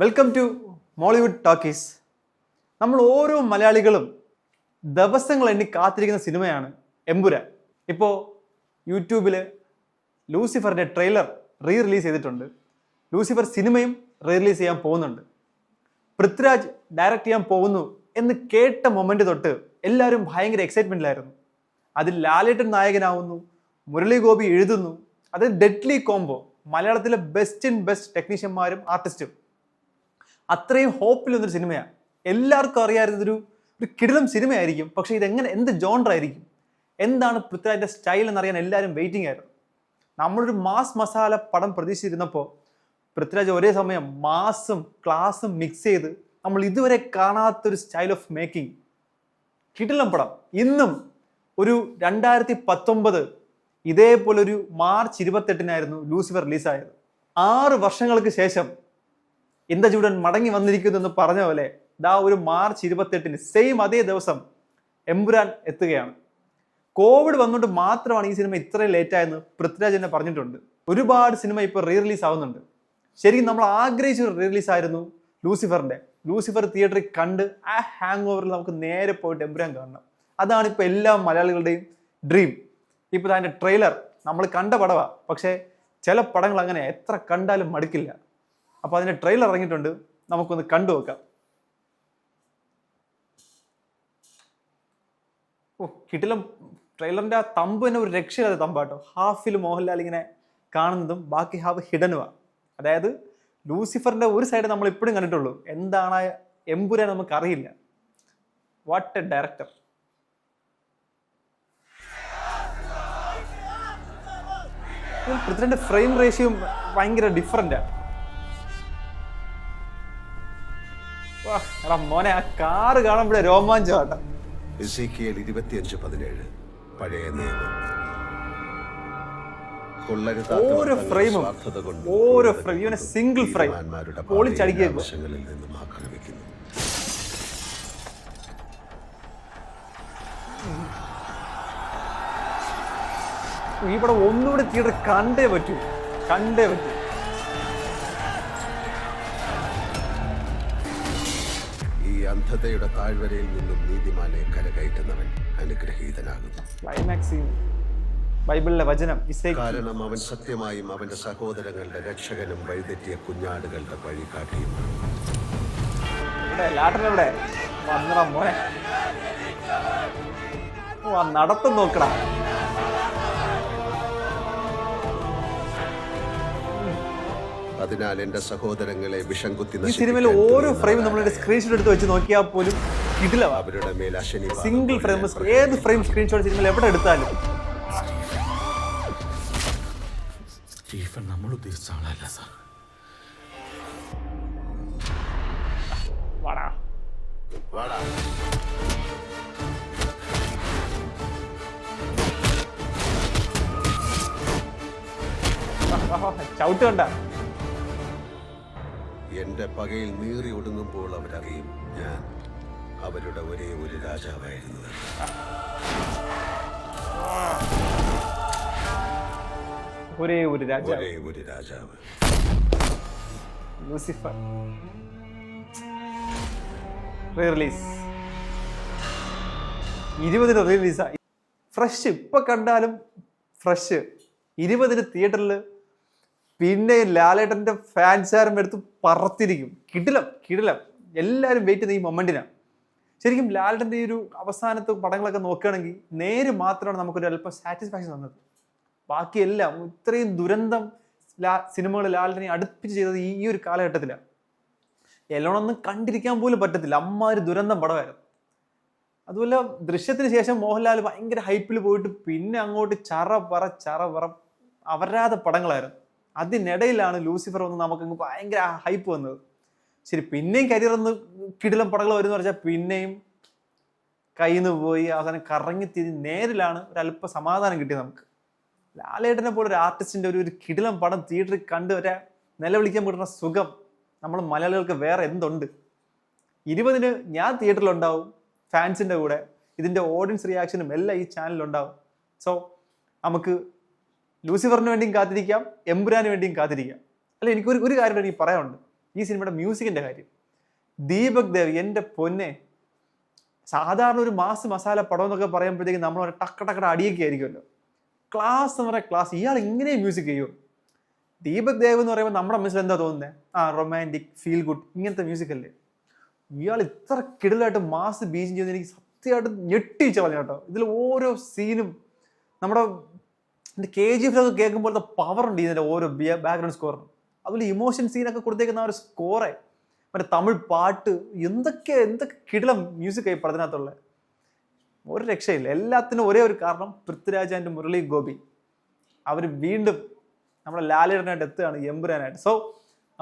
Welcome to Mollywood talkies നമ്മൾ ഓരോ മലയാളികളും ദിവസങ്ങൾ എണ്ണി കാത്തിരിക്കുന്ന സിനിമയാണ് എമ്പുരാൻ. ഇപ്പോൾ യൂട്യൂബിൽ ലൂസിഫറിന്റെ ട്രെയിലർ റീ റിലീസ് ചെയ്തിട്ടുണ്ട്. ലൂസിഫർ സിനിമയും റീ റിലീസ് ചെയ്യാൻ പോകുന്നുണ്ട്. പൃഥ്വിരാജ് ഡയറക്റ്റ് ചെയ്യാൻ പോകുന്നു എന്ന് കേട്ട മൊമെന്റ് തൊട്ട് എല്ലാവരും ഭയങ്കര എക്സൈറ്റ്മെന്റിലായിരുന്നു അതിൽ ലാലേട്ടൻ നായകനാവുന്നു മുരളി ഗോപി എഴുതുന്നു. അതിൽ ഡെഡ്ലി കോംബോ മലയാളത്തിലെ ബെസ്റ്റ് ഇൻ ബെസ്റ്റ് ടെക്നീഷ്യന്മാരും ആർട്ടിസ്റ്റും അത്രയും ഹോപ്പിൽ വന്നൊരു സിനിമയാണ്. എല്ലാവർക്കും അറിയാമായിരുന്നു ഒരു കിടിലം സിനിമയായിരിക്കും. പക്ഷേ ഇതെങ്ങനെ എന്ത് ജോണ്ടർ ആയിരിക്കും? എന്താണ് പൃഥ്വിരാജിന്റെ സ്റ്റൈൽ എന്നറിയാൻ എല്ലാവരും വെയിറ്റിംഗ് ആയിരുന്നു. നമ്മളൊരു മാസ് മസാല പടം പ്രതീക്ഷിച്ചിരുന്നപ്പോൾ പൃഥ്വിരാജ് ഒരേ സമയം മാസും ക്ലാസും മിക്സ് ചെയ്ത് നമ്മൾ ഇതുവരെ കാണാത്തൊരു സ്റ്റൈൽ ഓഫ് മേക്കിംഗ് കിടിലം പടം. ഇന്നും ഒരു രണ്ടായിരത്തി പത്തൊമ്പത് ഇതേപോലെ ഒരു മാർച്ച് ഇരുപത്തെട്ടിനായിരുന്നു ലൂസിഫർ റിലീസായത് ആറ് വർഷങ്ങൾക്ക് ശേഷം ഇന്ദ്രചൂടൻ മടങ്ങി വന്നിരിക്കുന്നു എന്ന് പറഞ്ഞ പോലെ ദാ ഒരു മാർച്ച് ഇരുപത്തെട്ടിന് സെയിം അതേ ദിവസം എമ്പുരാൻ എത്തുകയാണ്. കോവിഡ് വന്നുകൊണ്ട് മാത്രമാണ് ഈ സിനിമ ഇത്രയും ലേറ്റായെന്ന് പൃഥ്വിരാജ് തന്നെ പറഞ്ഞിട്ടുണ്ട്. ഒരുപാട് സിനിമ ഇപ്പോൾ റീ റിലീസ് ആവുന്നുണ്ട്. ശരിക്കും നമ്മൾ ആഗ്രഹിച്ച ഒരു റീ റിലീസ് ആയിരുന്നു ലൂസിഫറിന്റെ. ലൂസിഫർ തിയേറ്ററിൽ കണ്ട് ആ ഹാങ് ഓവറിൽ നമുക്ക് നേരെ പോയിട്ട് എമ്പുരാൻ കാണണം. അതാണ് ഇപ്പോൾ എല്ലാ മലയാളികളുടെയും ഡ്രീം ഇപ്പോൾ അതിന്റെ ട്രെയിലർ നമ്മൾ കണ്ട പടവാ. പക്ഷേ ചില പടങ്ങൾ അങ്ങനെ എത്ര കണ്ടാലും മടുക്കില്ല. അപ്പോൾ അതിന്റെ ട്രെയിലർ ഇറങ്ങിയിട്ടുണ്ട്. നമുക്കൊന്ന് കണ്ടു നോക്കാം. ഓ കിട്ടിലും ട്രെയിലറിന്റെ ആ തമ്പ് തന്നെ ഒരു രക്ഷയില്ലാത്ത തമ്പാട്ടോ. ഹാഫിൽ മോഹൻലാൽ ഇങ്ങനെ കാണുന്നതും ബാക്കി ഹാഫ് ഹിഡനുവാ. അതായത് ലൂസിഫറിന്റെ ഒരു സൈഡ് നമ്മൾ ഇപ്പോഴും കണ്ടിട്ടുള്ളൂ. എന്താണ് എമ്പുരാൻ നമുക്ക് അറിയില്ല. What a director president frame റേഷ്യം ഭയങ്കര ഡിഫറെന്റാ എടാ മോനെ ആ കാറ് കാണുമ്പോഴേ രോമാഞ്ചമാട്ടോ എസേക്കിയേൽ ഇരുപത്തിയഞ്ച് പതിനേഴ് പഴയ നിയമം ഓരോ ഫ്രെയിമും ഓരോ ഫ്രെയിം ഇവനെ സിംഗിൾ പൊളിച്ചടിക്കുക ഈ പടം ഒന്നുകൂടി തിയേറ്റർ കണ്ടേ പറ്റൂ കണ്ടേ പറ്റൂ അന്ധതയുടെ താഴ്വരയിൽ നിന്നും നീതിമാനെ കരകയറ്റുന്നവൻ അനുഗ്രഹീതനാകുന്നു. ബൈബിളിലെ വചനം കാരണം അവൻ സത്യമായും അവന്റെ സഹോദരങ്ങളുടെ രക്ഷകനും വഴിതെറ്റിയ കുഞ്ഞാടുകളുടെ വഴികാട്ടിയുമാണ് കാട്ടിയും നടത്തം നോക്കടാ. അതിനാൽ എന്റെ സഹോദരങ്ങളെ വിഷം കുത്തി ഈ സിനിമയിൽ ഓരോ ഫ്രെയിം നമ്മൾ സ്ക്രീൻഷോട്ട് എടുത്ത് വെച്ച് നോക്കിയാൽ പോലും കിടിലവാ അവരുടെ മേൽ അശനി സിംഗിൾ ഫ്രെയിം ഏത് ഫ്രെയിം സ്ക്രീൻഷോട്ട് സിനിമയിൽ എവിടെ എടുത്താലും. സ്റ്റീഫൻ നമ്മൾ ഉദ്ദേശിച്ച ആളല്ല സാർ. വാടാ. വാടാ. ചവിട്ട് കണ്ട. എന്റെ പകയിൽ നീറി ഒടുങ്ങുമ്പോൾ അവരറിയും ഞാൻ അവരുടെ ഒരേ ഒരു രാജാവായിരുന്നു ഒരേ ഒരു രാജാവ്. ഒരേ ഒരു രാജാവ്. ലൂസിഫർ. റിലീസ് ഇരുപതിന് റിലീസാ ഫ്രഷ് ഇപ്പൊ കണ്ടാലും ഫ്രഷ് ഇരുപതിന് തിയേറ്ററിൽ പിന്നെ ലാലേട്ടന്റെ ഫാൻസാരും എടുത്ത് പറത്തിരിക്കും. കിടിലം കിടിലം. എല്ലാവരും വെയിറ്റ് ചെയ്യുന്ന ഈ മൊമെന്റിനാണ് ശരിക്കും ലാലേട്ടന്റെ ഈ ഒരു അവസാനത്തെ പടങ്ങളൊക്കെ നോക്കുകയാണെങ്കിൽ നേര് മാത്രമാണ് നമുക്കൊരു അല്പം സാറ്റിസ്ഫാക്ഷൻ തന്നത് ബാക്കിയെല്ലാം ഇത്രയും ദുരന്തം ലാ സിനിമകൾ ലാലിനെ അടുപ്പിച്ച് ചെയ്തത് ഈ ഒരു കാലഘട്ടത്തിലാണ് എല്ലോണൊന്നും കണ്ടിരിക്കാൻ പോലും പറ്റത്തില്ല. അമ്മാതിരി ദുരന്തം പടമായിരുന്നു. അതുപോലെ ദൃശ്യത്തിന് ശേഷം മോഹൻലാൽ ഭയങ്കര ഹൈപ്പിൽ പോയിട്ട് പിന്നെ അങ്ങോട്ട് ചറ പറ ചറ പറ. അവരാതെ പടങ്ങളായിരുന്നു. അതിനിടയിലാണ് ലൂസിഫർ വന്ന് നമുക്കങ്ങ് ഭയങ്കര ഹൈപ്പ് വന്നത്. ശരി പിന്നെയും കരിയർ ഒന്ന് കിടിലം പടങ്ങൾ വരുന്ന പറഞ്ഞാൽ പിന്നെയും കയ്യിൽ നിന്ന് പോയി അവസാനം കറങ്ങി തിരി നേരിലാണ് ഒരു അല്പ സമാധാനം കിട്ടിയത് നമുക്ക്. ലാലേട്ടനെ പോലെ ഒരു ആർട്ടിസ്റ്റിന്റെ ഒരു ഒരു കിടിലം പടം തിയേറ്ററിൽ കണ്ടു വരെ നിലവിളിക്കാൻ പറ്റുന്ന സുഖം നമ്മൾ മലയാളികൾക്ക് വേറെ എന്തുണ്ട്? ഇരുപതിന് ഞാൻ തിയേറ്ററിലുണ്ടാവും ഫാൻസിന്റെ കൂടെ. ഇതിന്റെ ഓഡിയൻസ് റിയാക്ഷനും എല്ലാം ഈ ചാനലിലുണ്ടാവും സോ നമുക്ക് ലൂസിഫറിന് വേണ്ടിയും കാത്തിരിക്കാം എമ്പുരാന് വേണ്ടിയും കാത്തിരിക്കാം. അല്ല എനിക്കൊരു ഒരു കാര്യം എനിക്ക് പറയാനുണ്ട്. ഈ സിനിമയുടെ മ്യൂസിക്കിന്റെ കാര്യം. ദീപക് ദേവ് എന്റെ പൊന്നെ. സാധാരണ ഒരു മാസ് മസാല പടം എന്നൊക്കെ പറയുമ്പോഴത്തേക്ക് നമ്മൾ ഒരു ടക്ക ടക്കട അടിയൊക്കെ ആയിരിക്കുമല്ലോ ക്ലാസ് എന്ന് പറയുന്ന ക്ലാസ്. ഇയാൾ ഇങ്ങനെ മ്യൂസിക് ചെയ്യും ദീപക് ദേവ് എന്ന് പറയുമ്പോൾ നമ്മുടെ മനസ്സിൽ എന്താ തോന്നുന്നത് ആ റൊമാന്റിക് ഫീൽ ഗുഡ് ഇങ്ങനത്തെ മ്യൂസിക് അല്ലേ? ഇയാൾ ഇത്ര കിടലായിട്ട് മാസ് ബീജിങ് ചെയ്യുന്ന എനിക്ക് സത്യമായിട്ട് ഞെട്ടിച്ച പറഞ്ഞു കേട്ടോ. ഇതിൽ ഓരോ സീനും നമ്മുടെ കെ ജി എഫിലൊക്കെ കേൾക്കുമ്പോഴത്തെ പവർ ഉണ്ട് ഇതിന്റെ ഓരോ ബാക്ക്ഗ്രൗണ്ട് സ്കോറിന് അതുപോലെ ഇമോഷൻ സീനൊക്കെ കൊടുത്തേക്കുന്ന ഒരു സ്കോറെ മറ്റേ തമിഴ് പാട്ട് എന്തൊക്കെ എന്തൊക്കെ കിടലം മ്യൂസിക് ആയി പടത്തിനകത്തുള്ള. ഒരു രക്ഷയില്ല. എല്ലാത്തിനും ഒരേ ഒരു കാരണം പൃഥ്വിരാജ് ആൻഡ് മുരളി ഗോപി. അവർ വീണ്ടും നമ്മുടെ ലാലേട്ടനായിട്ട് എത്തുകയാണ് എമ്പുരാനായിട്ട്. സോ